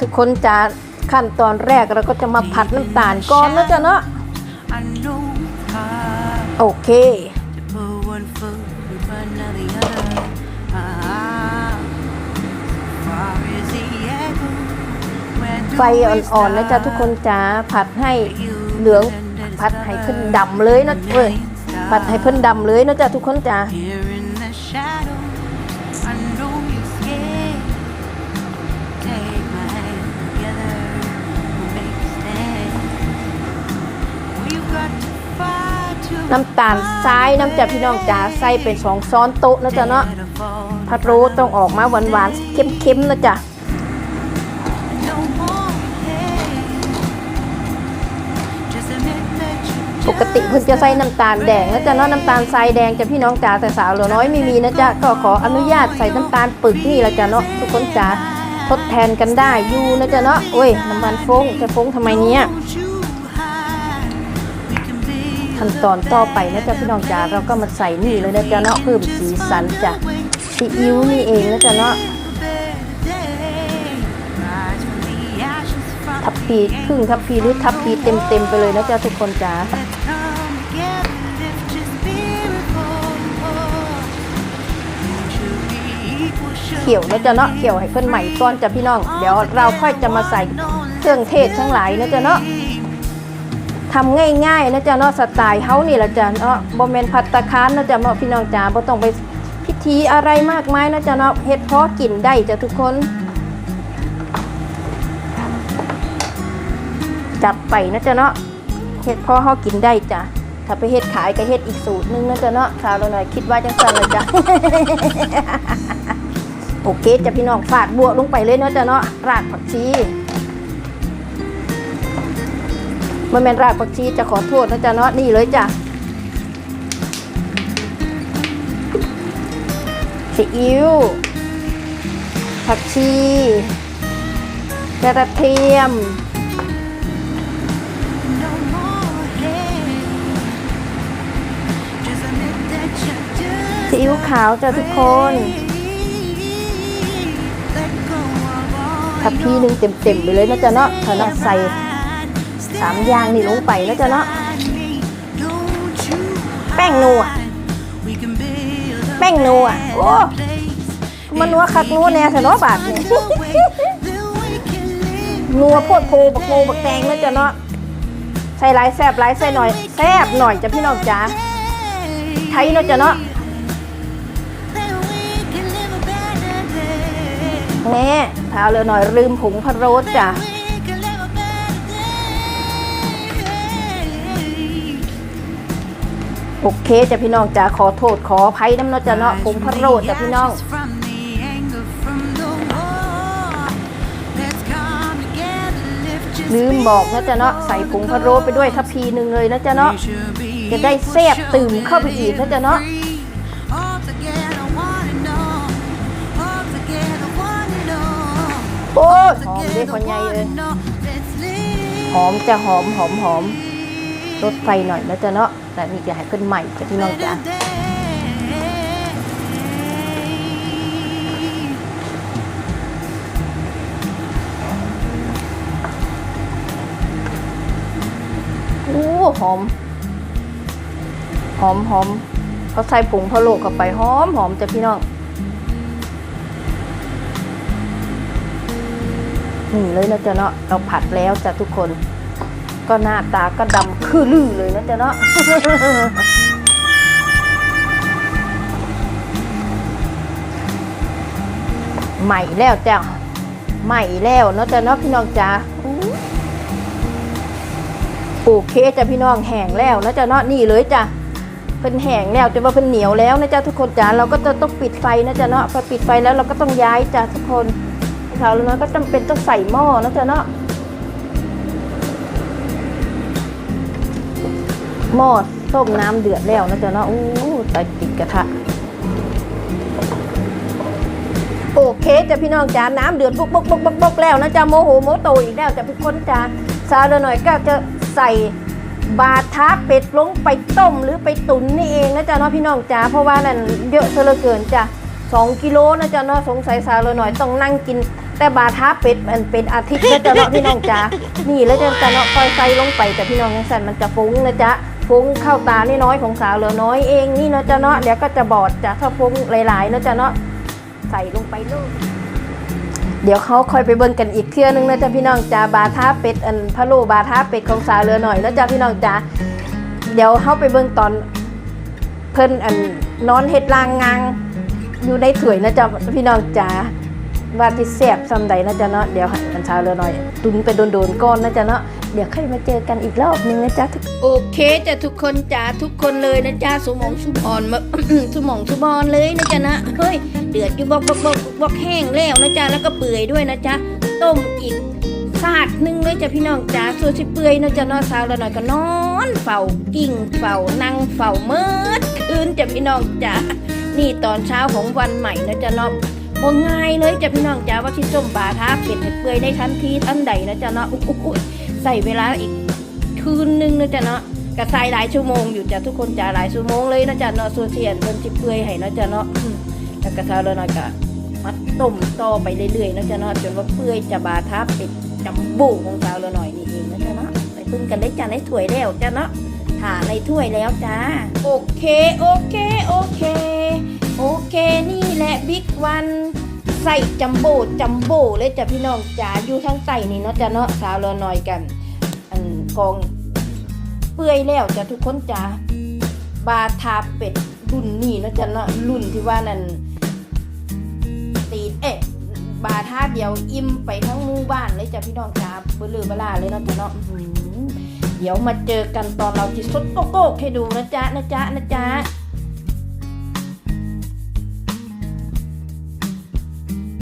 ทุกคนจะขั้นตอนแรกเราก็จะมาผัดน้ำตาลก่อนนะจ๊ะเนาะโอเค ไฟอ่อนๆนะจ๊ะทุกคนจ๋าผัดให้เหลืองผัดให้เพิ่นดำเลยนะเว้ยผัดให้เพิ่นดำเลยนะจ๊ะทุกคนจ๋า น้ำตาลทรายน้ำจากพี่น้องจ๋าใส่เป็นสองซ้อนโต๊ะนะจ๊ะเนาะผัดโรสต้องออกมาหวานๆเค็มๆนะจ๊ะปกติเพิ่นจะใส่น้ำตาลแดงนะจ๊ะเนาะน้ำตาลทรายแดงจะพี่น้องจ๋าแต่สาวเหลือน้อยไม่มีนะจ๊ะก็ขออนุญาตใส่น้ำตาลปึกนี่ละจ๊ะเนาะทุกคนจ๋าทดแทนกันได้อยู่นะจ๊ะเนาะโอ้ยน้ำมันฟงจะฟงทำไมเนี้ย ขั้นตอนต่อไปนะจ๊ะพี่น้องจ๋าเราก็มาใส่นี่เลยนะจ๊ะเนาะเพิ่มสีสันจ้ะซีอิ๊วนี่เองนะจ๊ะเนาะทับพีครึ่งทับพีหรือทับพีเต็มเต็มไปเลยนะจ๊ะทุกคนจ๋าเขียวนะจ๊ะเนาะเขียวให้เพิ่นใหม่ก่อนจ้ะพี่น้อง เดี๋ยวเราค่อยจะมาใส่เครื่องเทศทั้งหลายนะจ๊ะเนาะ ทำง่ายๆนะจ๊ะเนาะสไตล์เฮานี่ละจ๊ะเนาะบ่แม่นพัตตาคารนะจ๊ะเนาะพี่น้องจ๋าบ่ต้องไปพิธีอะไรมากมายนะจ๊ะเนาะเฮ็ดพอกินได้จ้ะทุกคน จัดไปนะจ๊ะเนาะเฮ็ดพอเฮากินได้จ้ะถ้าไปเฮ็ดขายก็เฮ็ดอีกสูตรหนึงนะจ๊ะเนาะสาวเราหน่อยคิดว่าจังซั่นเลยจ้ะโอเคจ้ะพี่น้องฟาดบัวลงไปเลยเนาะจ้ะเนาะรากผักชี มันเป็นรากผักชีจะขอโทษนะจ๊ะเนาะนี่เลยจ้ะซีอิ๊วผักชีกระเทียมซีอิ๊วขาวจ้ะทุกคน let go of all ทับพี่หนึ่งเต็มๆไปเลยนะจ๊ะเนาะเธอเนาะใส่ สามอย่างนี่ลงไปนะจ๊ะเนาะแป้งนัวแป้งนัวโอ้มันนัวคักนัวแน่เถอเนาะบาทนี่นัวโพดโพบักโพบักแตงนะจ๊ะเนาะใส่ลายแซบลายใส่หน่อยแซบหน่อยจ้ะพี่น้องจ๋าไทยเนาะจ๊ะเนาะแน่ถ้าเอาเลยหน่อยลืมผงพะโล้จ้ะ โอเคจ้ะพี่น้องจ๋าขอโทษขออภัยน้ำเนาะจ๊ะเนาะผงพะโล้จ้ะพี่น้องลืมบอกนะจ๊ะเนาะใส่ผงพะโล้ไปด้วยทัพพีหนึ่งเลยนะจ๊ะเนาะจะได้แซ่บตื่มเข้าไปอีกนะจ๊ะเนาะโอ้ยหอมเด้คนใหญ่เลย หอมจะหอมหอมหอม ลดไฟหน่อยนะจ๊ะเนาะแต่นี่จะให้ขึ้นใหม่จ้ะพี่น้องจ๋าโอ้หอม หอมหอมเขาใส่ผงพะโล้เข้าไปหอมหอมจ้ะพี่น้องนี่เลยนะจ๊ะเนาะเราผัดแล้วจ้ะทุกคน ก็หน้าตาก็ดำคือลือเลยนะจ๊ะเนาะใหม่แล้วจ้ะใหม่แล้วเนาะจ๊ะเนาะพี่น้องจ๋าอู้โอเคจ้ะพี่น้องแห้งแล้วนะจ๊ะเนาะนี่เลยจ้ะเป็นแห้งแล้วจะว่าเป็นเหนียวแล้วนะจ๊ะทุกคนจ๋าเราก็จะต้องปิดไฟนะจ๊ะเนาะพอปิดไฟแล้วเราก็ต้องย้ายจ้ะทุกคนขาวแล้วนะก็จำเป็นต้องใส่หม้อนะจ๊ะเนาะ หม้อต้มน้ำเดือดแล้วนะจ๊ะเนาะอู้ตายติดกระทะโอเคจ้ะพี่น้องจ้าน้ำเดือดบุกบุกบุกบุกบุกแล้วนะจ๊ะโมโหโมโตอีกแล้วจ้ะพี่คนจ้าซาเลยหน่อยก็จะใส่บาทาเป็ดลงไปต้มหรือไปตุ๋นนี่เองนะจ๊ะเนาะพี่น้องจ้าเพราะว่านั่นเยอะซะเหลือเกินจ้ะสองกิโลนะจ๊ะเนาะสงสัยสาเลยหน่อยต้องนั่งกิน แต่บาท้าเป็ดมันเป็นอาทิตย์นะจ๊ะเนาะพี่น้องจ๋านี่แล้วจะจ๊ะเนาะค่อยใส่ลงไปแต่พี่น้องยังสั่นมันจะฟุ้งนะจ๊ะ ฟุ้งเข้าตานี่น้อยของสาวเหลือน้อยเองนี่เนาะจ๊ะเนาะเดี๋ยวก็จะบอดจ้ะถ้าฟุ้งหลายๆนะจ๊ะเนาะใส่ลงไปเลยเดี๋ยวเขาค่อยไปเบิ่งกันอีกเทื่อนึงนะจ๊ะพี่น้องจ๋าบาท้าเป็ดอันพะโลบาท้าเป็ดของสาวเหลือหน่อยนะจ๊ะพี่น้องจ๋าเดี๋ยวเขาไปเบิ่งตอนเพิ่นอันนอนเฮ็ดลางงางอยู่ในถ้วยนะจ๊ะพี่น้องจ๋าว่าที่แซ่บซำใดนะจ๊ะเนาะเดี๋ยวอันเช้าเรือหน่อย ตุนไปโดนๆก่อนนะจ๊ะเนาะ เดี๋ยวค่อยมาเจอกันอีกรอบนึงนะจ๊ะโอเคจ้ะทุกคนจ๋าทุกคนเลยนะจ๊ะสมองสุบอนมา สมองสุบอนเลยนะจ๊ะนะเฮ้ยเดือดอยู่บอกบอกบอกบอกแห้งแล้วนะจ๊ะแล้วก็เปื่อยด้วยนะจ๊ะต้มอีกสาดนึงเลยจ้ะพี่น้องจ๋าส่วนสิเปื่อยนะจ๊ะนอนสาวแล้วหน่อยก็นอนเฝ้ากิ่งเฝ้านั่งเฝ้าเมิดคืนจ้ะพี่น้องจ๋านี่ตอนเช้าของวันใหม่นะจะนาะ บ่ง่ายเลยจ้ะพี่น้องจ๋าว่าที่ส้มบาท้าเป็ดเปื่อยได้ทันทีทันใดนะจ๊ะเนาะอุ๊ยอุ๊ยอุ๊ยใส่เวลาอีกคืนหนึงนะจ๊ะเนาะก็ใส่หลายชั่วโมงอยู่จ้ะทุกคนจ๋าหลายชั่วโมงเลยนะจ๊ะเนาะส่วนเทียนเพิ่นสิเปื่อยให้นะจ๊ะเนาะแล้วก็เช้าแล้วน่อยก็มัดต้มต่อไปเรื่อยๆนะจ๊ะเนาะจนว่าเปื่อยจะบาทับเป็ดจัมโบ้ของสาวเราหน่อยนี่เองนะจ๊ะเนาะไปพึ่งกันได้จ้ะในถ้วยแล้วจ้ะเนาะถ่าในถ้วยแล้วจ้าโอเคโอเคโอเค โอเคนี่แหละบิ๊กวันใส่จัมโบ้จัมโบ้เลยจ้ะพี่น้องจ๋าอยู่ทั้งใส่นี่เนาะจ้ะเนาะสาวเราหน่อยกัน อันกองเปื่อยแล้วจ้ะทุกคนจ้าบาทาเป็ดรุ่นนี้เนาะจ้ะเนาะรุ่นที่ว่านั่นตีนเอ๊ะบาทาเดียวอิ่มไปทั้งหมู่บ้านเลยจ้ะพี่น้องจ้าเบลือบลาเลยเนาะจ้ะเนาะเดี๋ยวมาเจอกันตอนเราจิสดโกโก้ให้ดูนะจ๊ะนะจ๊ะนะจ๊ะ